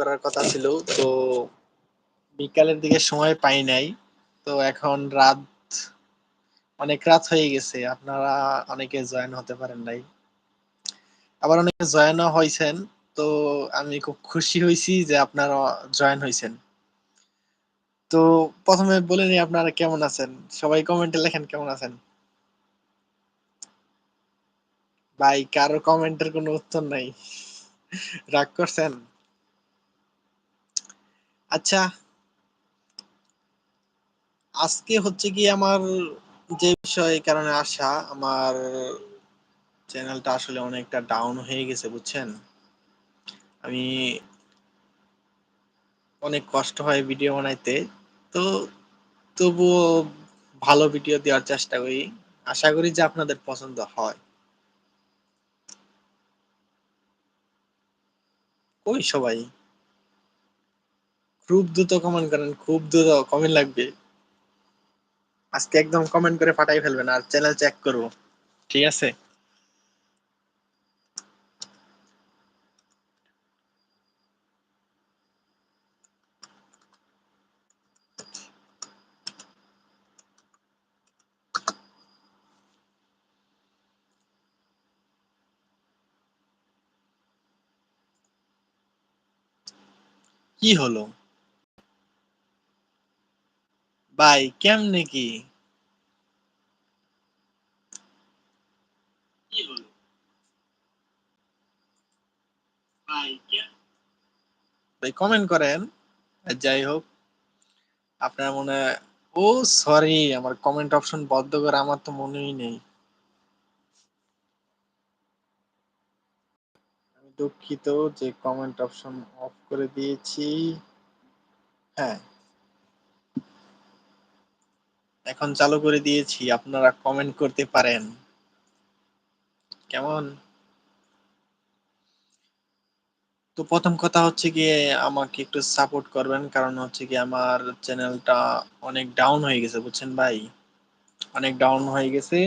করার কথা ছিল, তো বিকালের দিকে সময় পাই নাই। তো এখন রাত, অনেক রাত হয়ে গেছে, আপনারা অনেকে জয়েন হতে পারেন নাই। আবার অনেকে জয়েনও হয়েছেন তো আমি খুব খুশি হয়েছি যে আপনারা জয়েন হয়েছেন তো প্রথমে বলে নিই, আপনারা কেমন আছেন? সবাই কমেন্টে লেখেন কেমন আছেন? ভাই, কারও কমেন্টের কোনো উত্তর নাই। রাগ করছেন? আচ্ছা আজকে হচ্ছে কি আমার যে বিষয় কারণে আসা আমার চ্যানেলটা আসলে অনেকটা ডাউন হয়ে গেছে, বুঝছেন? আমি অনেক কষ্ট হয় ভিডিও বানাইতে। তো তবুও ভালো ভিডিও দেওয়ার চেষ্টা করি। আশা করি যে আপনাদের পছন্দ হয়। কই সবাই? খুব দ্রুত কমেন্ট করেন, খুব দ্রুত কমেন্ট লাগবে। আজকে একদম কমেন্ট করে ফাটাই ফেলবেন আর চ্যানেল চেক করব। ঠিক আছে? কি হলো? ভাই কেমনে কি? ভাই কমেন্ট করেন। যাই হোক আপনার মনে ও সরি আমার কমেন্ট অপশন বন্ধ করে আমার তো মনেই নেই। আমি দুঃখিত যে কমেন্ট অপশন অফ করে দিয়েছি। হ্যাঁ। এখন চালু করে দিয়েছি, আপনারা কমেন্ট করতে পারেন। কেমন? তো প্রথম কথা হচ্ছে গিয়ে আমাকে একটু সাপোর্ট করবেন, কারণ হচ্ছে কি আমার চ্যানেলটা অনেক ডাউন হয়ে গেছে, বুঝছেন ভাই? অনেক ডাউন হয়ে গেছে।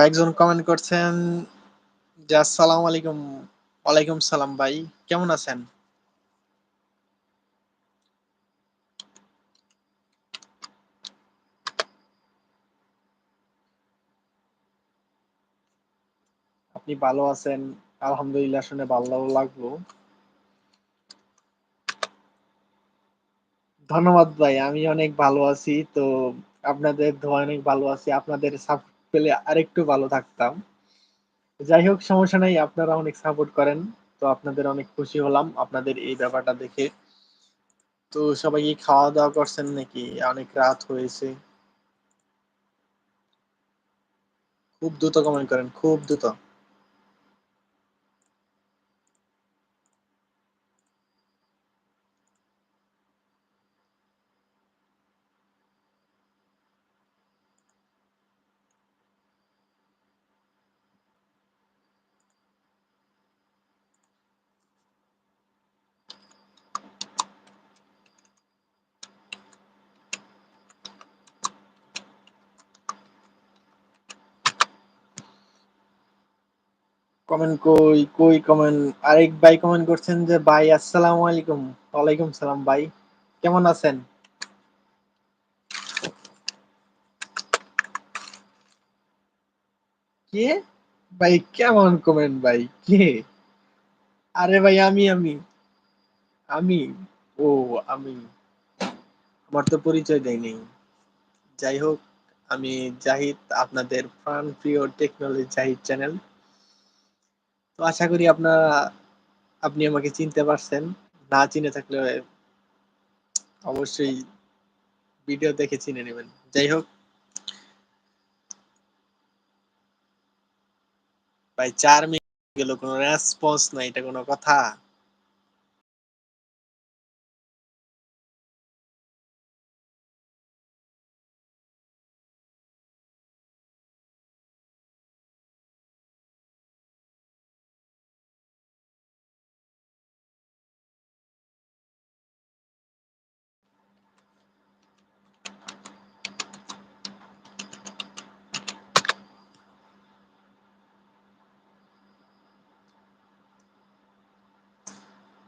বা একজন কমেন্ট করছেন, যে আসসালামু আলাইকুম, ওয়ালাইকুম সালাম ভাই, কেমন আছেন? আপনি ভালো আছেন? আলহামদুলিল্লাহ, শুনে ভালো লাগল। ধন্যবাদ ভাই, আমি অনেক ভালো আছি, তো আপনাদের ধোয়া অনেক ভালো আছি, আপনাদের সাপোর্ট পেলে আরেকটু ভালো থাকতাম। যাই হোক সমস্যা নাই, আপনারা অনেক সাপোর্ট করেন, তো আপনাদের অনেক খুশি হলাম আপনাদের এই ব্যাপারটা দেখে। তো সবাই কি খাওয়া দাওয়া করছেন নাকি? অনেক রাত হয়েছে। খুব দ্রুত কমেন্ট করেন, খুব দ্রুত। কমেন্ট কই কই কমেন্ট আরেক ভাই কমেন্ট করছেন যে, ভাই, আসসালামু আলাইকুম। ওয়ালাইকুম সালাম, ভাই। কেমন আছেন? কে? ভাই, কেমন কমেন্ট ভাই? কে? আরে ভাই, আমি আমি। আমি? ও, আমি। আমার তো পরিচয় দেয়নি যাই হোক, আমি জাহিদ, আপনাদের প্রাণ প্রিয় টেকনোলজি জাহিদ চ্যানেল তো আশা করি আপনারা আপনি আমাকে চিনতে পারছেন। না চিনে থাকলে অবশ্যই ভিডিও দেখে চিনে নেবেন। যাই হোক। ভাই, চার মিনিট গেল, কোনো রেসপন্স নাই, এটা কোনো কথা।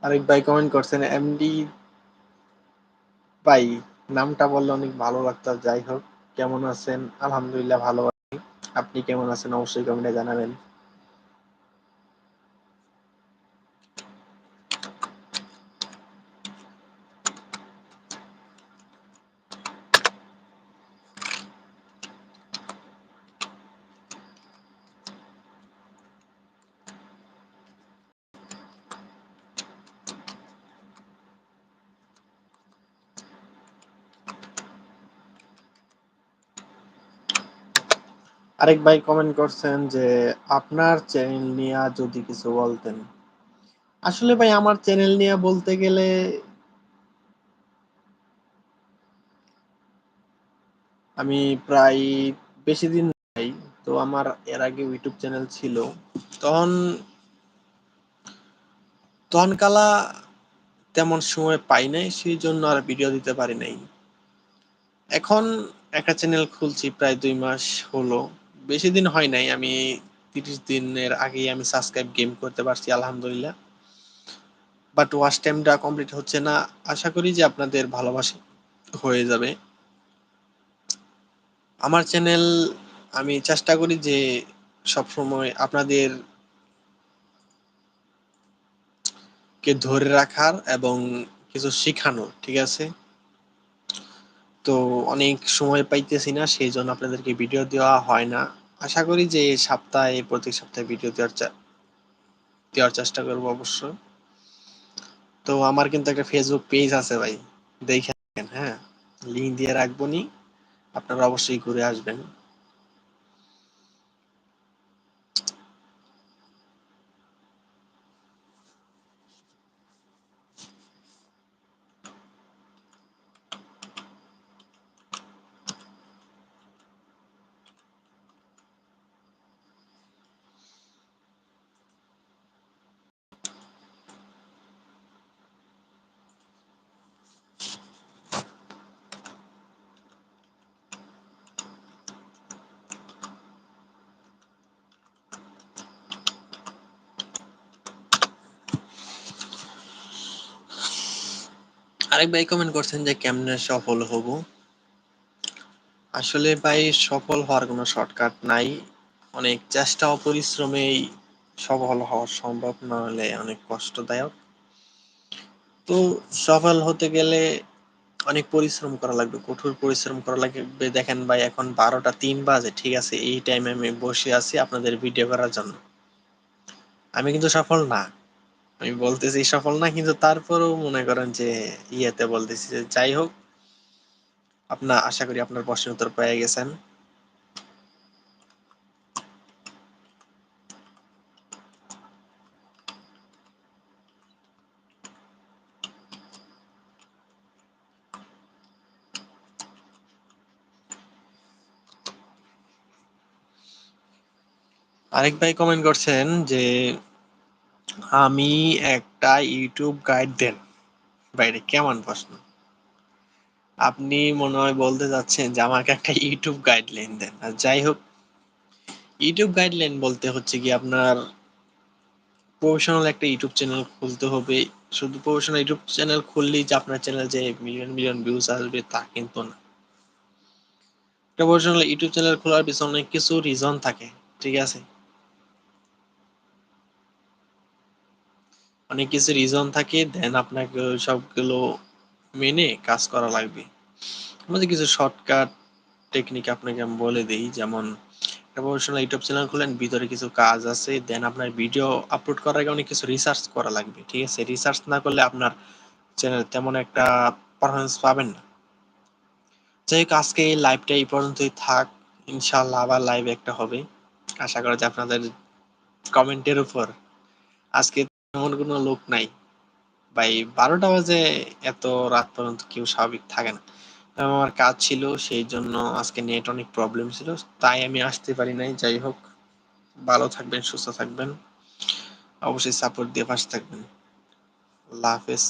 আরেক ভাই কমেন্ট করছেন এমডি ভাই, নামটা বললে অনেক ভালো লাগতো, যাই হোক, কেমন আছেন? আলহামদুলিল্লাহ ভালো আছি। আপনি কেমন আছেন? অবশ্যই কমেন্টে জানাবেন। আরেক ভাই কমেন্ট করছেন যে, আপনার চ্যানেল নিয়ে যদি কিছু বলতেন। আসলে ভাই, আমার চ্যানেল নিয়ে বলতে গেলে আমি প্রায় বেশি দিন নাই, তো আমার এর আগে ইউটিউব চ্যানেল ছিল। তখন তখন কালা তেমন সময় পাই নাই, সেই জন্য আর ভিডিও দিতে পারি নাই। এখন একটা চ্যানেল খুলছি, প্রায় দুই মাস হলো। বেশি দিন হয় নাই, আমি তিরিশ দিনের আগেই আমি সাবস্ক্রাইব গেম করতে পারছি, আলহামদুলিল্লাহ। বাট ওয়াচ টাইমটা কমপ্লিট হচ্ছে না, আশা করি যে আপনাদের ভালোবাসা হয়ে যাবে। আমার চ্যানেল আমি চেষ্টা করি যে সবসময় আপনাদের কে ধরে রাখার এবং কিছু শেখানোর, ঠিক আছে? তো অনেক সময় পাইতেছি না সেই জন্য আপনাদেরকে ভিডিও দেওয়া হয় না। আশা করি যে সপ্তাহে, প্রত্যেক সপ্তাহে ভিডিও দেওয়ার দেওয়ার চেষ্টা করব অবশ্য তো আমার কিন্তু একটা ফেসবুক পেজ আছে ভাই, দেখেন হ্যাঁ। লিঙ্ক দিয়ে রাখব নি, আপনারা অবশ্যই ঘুরে আসবেন। আরেক ভাই কমেন্ট করছেন যে কেমনে সফল হব। আসলে ভাই, সফল হওয়ার কোনো শর্টকাট নাই। অনেক চেষ্টা ও পরিশ্রমেই সফল হওয়া সম্ভব না হলে অনেক কষ্টদায়ক। তো সফল হতে গেলে অনেক পরিশ্রম করা লাগবে, কঠোর পরিশ্রম করা লাগবে। দেখেন ভাই, এখন বারোটা তিন বাজে, ঠিক আছে? এই টাইমে আমি বসে আছি আপনাদের ভিডিও করার জন্য। আমি কিন্তু সফল না। আমি বলতেছি সফল না, কিন্তু তারপরেও মনে করেন যে ইয়েতে বলতেছি যে যাই হোক আপনার আশা করি আপনার প্রশ্নের উত্তর পেয়ে গেছেন। আরেক ভাই কমেন্ট করছেন যে আমি একটা ইউটিউব গাইড দেন। বাইরে কেমন প্রশ্ন? আপনি মনে হয় বলতে যাচ্ছেন যে আমাকে একটা ইউটিউব গাইডলাইন দেন। আর যাই হোক, ইউটিউব গাইডলাইন বলতে হচ্ছে কি আপনার প্রফেশনাল একটা ইউটিউব চ্যানেল খুলতে হবে। শুধু প্রফেশনাল ইউটিউব চ্যানেল খুললেই যে আপনার চ্যানেল যে মিলিয়ন মিলিয়ন ভিউজ আসবে তা কিন্তু না। একটা প্রফেশনাল ইউটিউব চ্যানেল খোলার পিছনে অনেক কিছু রিজন থাকে, ঠিক আছে? অনেক কিছু রিজন থাকে দেন আপনাকে সবগুলো মেনে কাজ করা লাগবে। আমাদের কিছু শর্টকাট টেকনিক আপনাকে আমি বলে দিই, যেমন প্রফেশনাল ইউটিউব চ্যানেল খুলেন, ভিতরে কিছু কাজ আছে দেন আপনার ভিডিও আপলোড করার আগে অনেক কিছু রিসার্চ করা লাগবে, ঠিক আছে? রিসার্চ না করলে আপনার চ্যানেল তেমন একটা পারফরমেন্স পাবেন না। যাই হোক, আজকে এই লাইভটা এই পর্যন্তই থাক ইনশাল্লাহ আবার লাইভ একটা হবে। আশা করা যায় আপনাদের কমেন্টের উপর। আজকে এমন কোনো লোক নাই। ভাই, বারোটা বাজে এত রাত পর্যন্ত কেউ স্বাভাবিক থাকে না। আমার কাজ ছিল, সেই জন্য আজকে নেট অনেক প্রবলেম ছিল। তাই আমি আসতে পারি নাই। যাই হোক, ভালো থাকবেন, সুস্থ থাকবেন। অবশ্যই সাপোর্ট দিয়ে পাশে থাকবেন। আল্লাহ হাফেজ।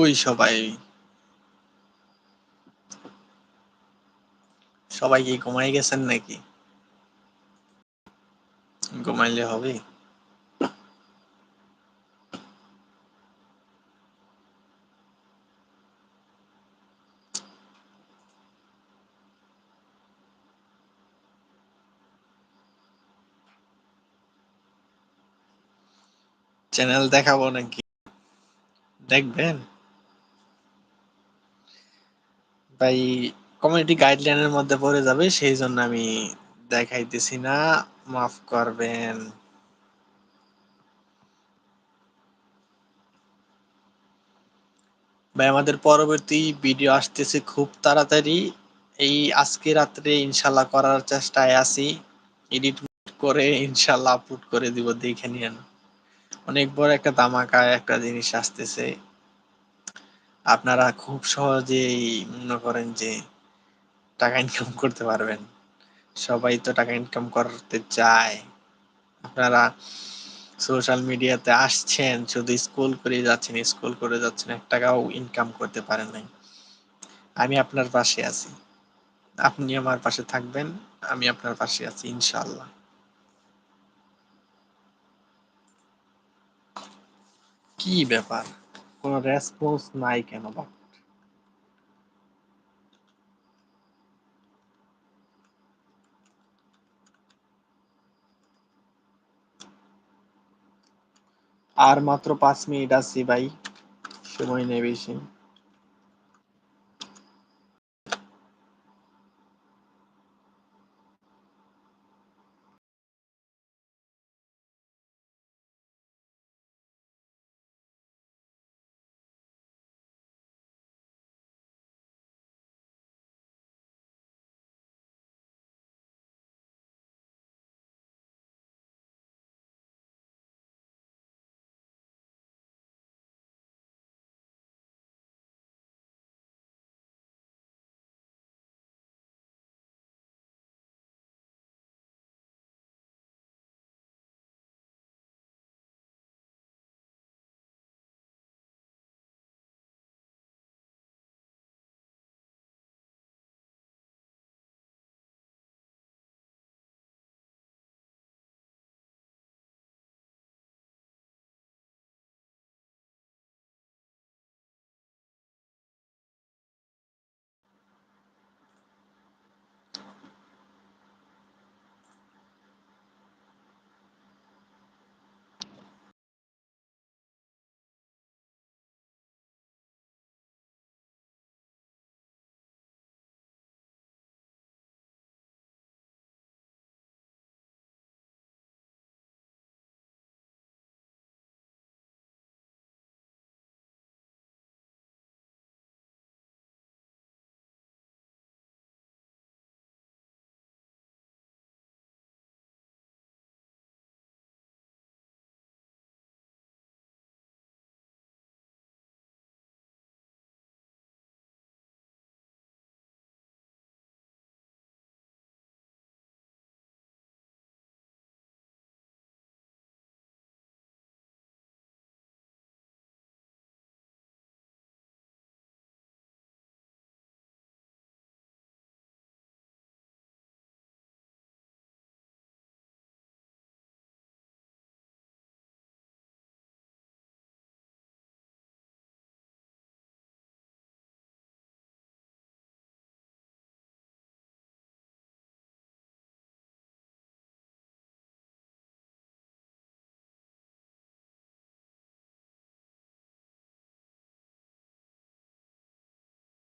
ওই সবাই। সবাই কি ঘুমাই গেছেন নাকি? ঘুমাইলে হবে। চ্যানেল দেখাবো নাকি? দেখবেন? ভাই কমিউনিটি গাইডলাইনের মধ্যে পড়ে যাবে, সেই জন্য আমি দেখাইতেছি না। মাফ করবেন। ভাই, আমাদের পরবর্তী ভিডিও আসতেছে খুব তাড়াতাড়ি। এই আজকে রাত্রে ইনশাল্লাহ করার চেষ্টায় আছি। এডিট করে ইনশাল্লাহ আপলোড করে দিব, দেখে নিয়েন। অনেক বড় একটা দামাকা একটা জিনিস আসতেছে। আপনারা খুব সহজেই মনে করেন যে টাকা ইনকাম করতে পারবেন। সবাই তো টাকা ইনকাম করতে চায়। আপনারা সোশ্যাল মিডিয়াতে আসছেন, শুধু স্কুল করে যাচ্ছেন স্কুল করে যাচ্ছেন, এক টাকাও ইনকাম করতে পারেন নাই। আমি আপনার পাশে আছি। আপনি আমার পাশে থাকবেন, আমি আপনার পাশে আছি ইনশাল্লাহ কি ব্যাপার? কোনো রেসপন্স নাই কেন বা? আর মাত্র পাঁচ মিনিট আছি ভাই সময় নেই বেশি।